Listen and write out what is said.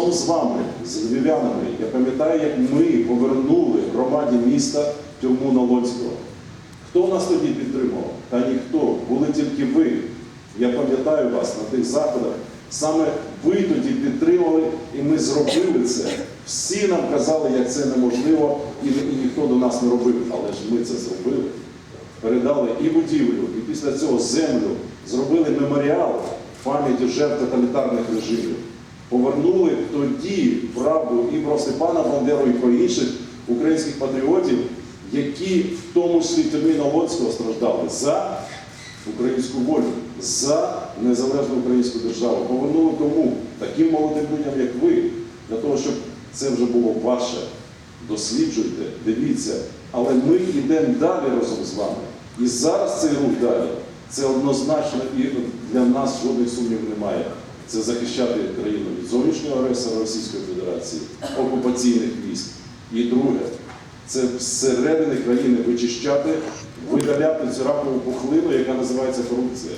разом з вами, з львів'янами, я пам'ятаю, як ми повернули громаді міста тюрму Налонського. Хто нас тоді підтримував? Та ніхто. Були тільки ви. Я пам'ятаю вас на тих заходах. Саме ви тоді підтримали, і ми зробили це. Всі нам казали, як це неможливо, і, і ніхто до нас не робив. Але ж ми це зробили. Передали і будівлю, і після цього землю, зробили меморіал пам'яті жертв тоталітарних режимів. Повернули тоді правду і про Степана Бандеру, і про інших українських патріотів, які в тому числі в тюрмі Наводського страждали за українську волю, за незалежну українську державу. Повернули тому таким молодим людям, як ви, для того, щоб це вже було ваше. Досліджуйте, дивіться, але ми йдемо далі разом з вами. І зараз цей рух далі. Це однозначно і для нас жодних сумнівів немає. Це захищати країну від зовнішнього агресора Російської Федерації, окупаційних військ. І друге, це всередини країни вичищати, видаляти цю ракову пухлину, яка називається корупція.